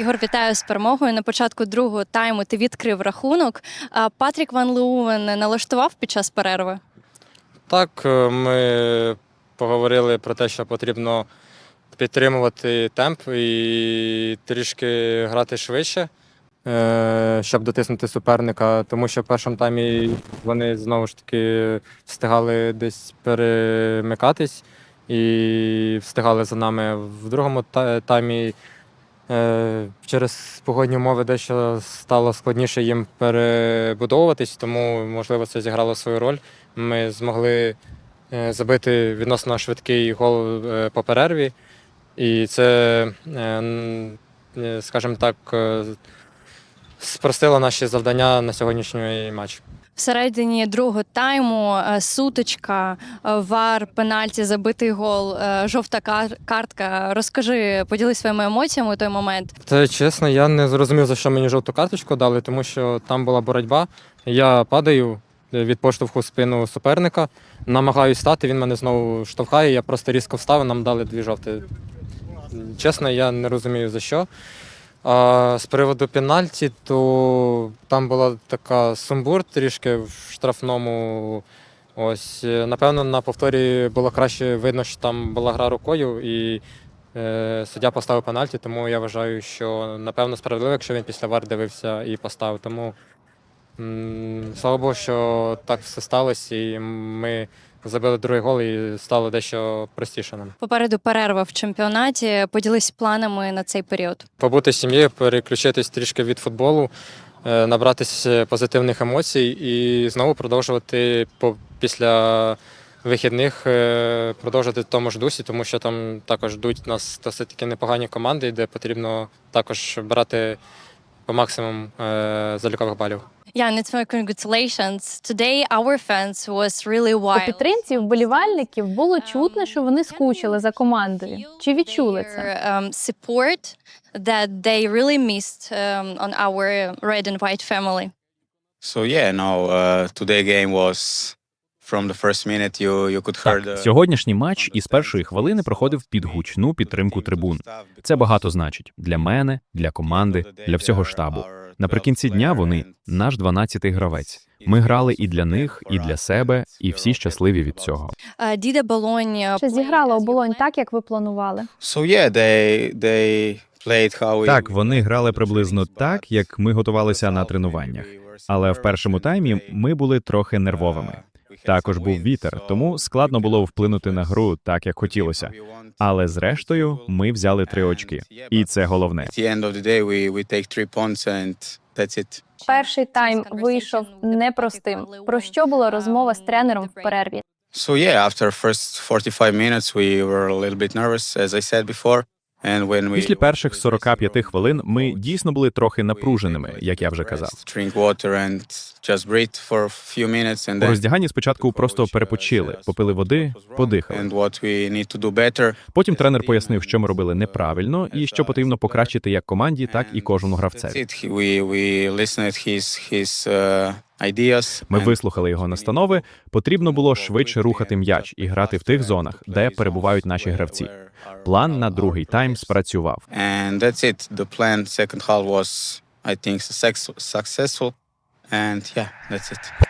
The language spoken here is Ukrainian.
Ігор, вітаю з перемогою. На початку другого тайму ти відкрив рахунок. А Патрік Ван Леувен налаштував під час перерви. Так, е, ми поговорили про те, що потрібно підтримувати темп і трішки грати швидше, е, щоб дотиснути суперника, тому що в першому таймі вони знову ж таки встигали десь перемикатись і встигали за нами. В другому таймі через погодні умови дещо стало складніше їм перебудовуватись, тому, можливо, це зіграло свою роль. Ми змогли е, забити відносно швидкий гол е, по перерві. І це, е, е, скажімо так, е, спростило наші завдання на сьогоднішній матч. Всередині другого тайму е, сутичка, е, вар, пенальті, забитий гол, е, жовта картка. Розкажи, поділись своїми емоціями у той момент. Та чесно, я не зрозумів, за що мені жовту карточку дали, тому що там була боротьба. Я падаю від поштовху в спину суперника, намагаюсь стати, він мене знову штовхає, я просто різко встав, нам дали дві жовті. Чесно, я не розумію за що. А з приводу пенальті, то там була така сумбур трішки в штрафному. Ось, е, напевно, на повторі було краще видно, що там була гра рукою, і е, суддя поставив пенальті, тому я вважаю, що напевно справедливо, якщо він після вар дивився і поставив. Тому м, слава Богу, що так все сталося, і ми забили другий гол і стало дещо простіше нам. Попереду перерва в чемпіонаті. Поділись планами на цей період. побути з сім'єю, переключитись трішки від футболу, е, набратись позитивних емоцій і знову продовжувати після вихідних е, продовжувати в тому ж дусі, тому що там також йдуть нас досить таки непогані команди, де потрібно також брати по максимуму е, залікових балів. Yeah, and it's my congratulations. Today our fans was really У підтримці вболівальників було чутно, що вони скучили за командою. Чи відчули це? Um, support that they really missed um, on our red and white family. So yeah, no. Uh, today game was from the first minute. You you could hear the Так, сьогоднішній матч із першої хвилини проходив під гучну підтримку трибун. Це багато значить для мене, для команди, для всього штабу. Наприкінці дня вони наш 12-й гравець. Ми грали і для них, і для себе, і всі щасливі від цього. Діде Діда Болонь uh, Чи зіграла оболонь так, як ви планували? So yeah, they they played how we Так, вони грали приблизно так, як ми готувалися на тренуваннях. Але в першому таймі ми були трохи нервовими. Також був вітер, тому складно було вплинути на гру так, як хотілося. Але зрештою, ми взяли три очки, і це головне. Перший тайм вийшов непростим. Про що була розмова з тренером в перерві? So yeah, after first 45 minutes, we were a little bit nervous, as I said before. Після перших 45 хвилин ми дійсно були трохи напруженими, як я вже казав. У роздяганні спочатку просто перепочили, попили води, подихали. Потім тренер пояснив, що ми робили неправильно, і що потрібно покращити як команді, так і кожному гравцеві. Ми вислухали його настанови. Потрібно було швидше рухати м'яч і грати в тих зонах, де перебувають наші гравці. План на другий тайм спрацював. Successful. And yeah, that's it.